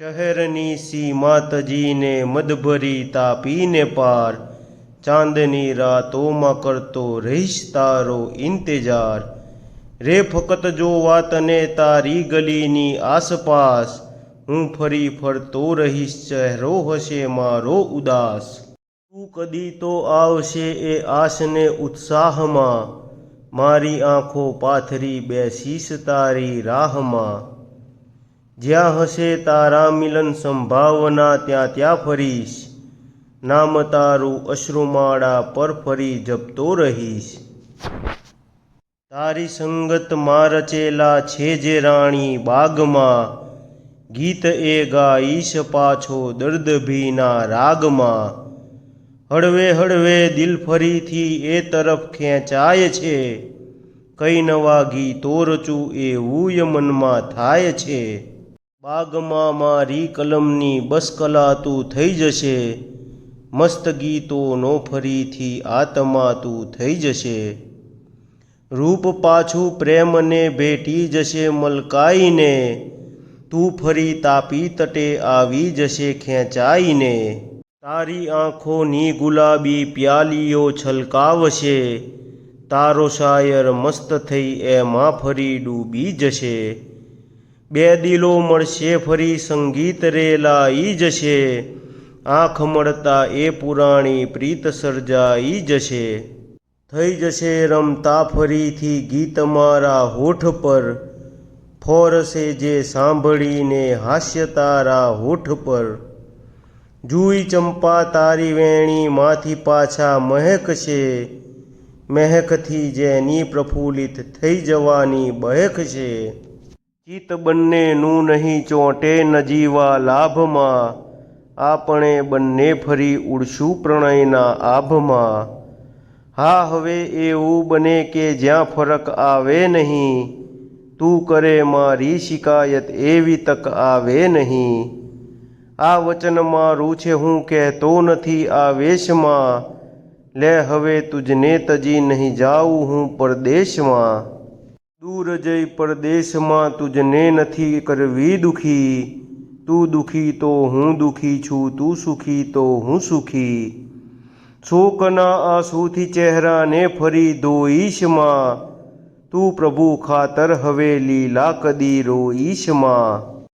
શહેરની સીમા તજીને મદભરી તાપીને પાર. ચાંદની રાતોમાં કરતો રહીશ તારો ઇંતજાર. રે ફકત જો વાતને તારી ગલીની આસપાસ, હું ફરી ફરતો રહીશ, ચહેરો હશે મારો ઉદાસ. તું કદી તો આવશે એ આશને ઉત્સાહમાં, મારી આંખો પાથરી બેસીશ તારી રાહમાં. જ્યાં હશે તારા મિલન સંભાવના ત્યાં ત્યાં ફરીશ. નામ તારું અશ્રુમાળા પર ફરી જપતો રહીશ. તારી સંગતમાં રચેલા છે જે રાણી બાગમાં. ગીત એ ગાઈશ પાછો દર્દ ભીના રાગમાં. હળવે હળવે દિલ ફરીથી એ તરફ ખેંચાય છે. કઈ નવા ગીતો રચું એવું મનમાં થાય છે. બાગમાં મારી કલમની બસ કલાતું થઈ જશે. મસ્ત ગીતોનો ફરીથી આત્મા તું થઈ જશે. રૂપ પાછું પ્રેમને ભેટી જશે મલકાઈને. તું ફરી તાપી તટે આવી જશે ખેંચાઈને. તારી આંખોની ગુલાબી પ્યાલીઓ છલકાવશે. તારો શાયર મસ્ત થઈ એમાં ફરી ડૂબી જશે. બે દિલો મળશે ફરી સંગીત રેલાઈ જશે. આંખ મળતા એ પુરાણી પ્રીત સર્જાઈ જશે. થઈ જશે રમતા ફરીથી ગીત મારા હોઠ પર. ફોરશે જે સાંભળીને હાસ્ય તારા હોઠ પર. જુઈ ચંપા તારી વેણી માંથી પાછા મહેકશે. મહેકથી જેની પ્રફુલ્લિત થઈ જવાની બહેક છે ચિત્ત બંનેનું નહીં ચોંટે નજીવા લાભમાં. આપણે બંને ફરી ઉડશું પ્રણયના આભમાં. હા, હવે એવું બને કે જ્યાં ફરક આવે નહીં, તું કરે મારી શિકાયત એવી તક આવે નહીં. આ વચન મારું છે, હું કહેતો નથી આવેશમાં. લે, હવે તુજને તજી નહીં જાઉં હું પરદેશમાં. દૂર જઈ પરદેશમાં તુજને નથી કરવી દુખી. તું દુખી તો હું દુખી છું, તું સુખી તો હું સુખી. શોકના આંસુથી ચહેરાને ફરી ધોઈશમાં. તું પ્રભુ ખાતર હવે લીલા કદી રોઈશમાં.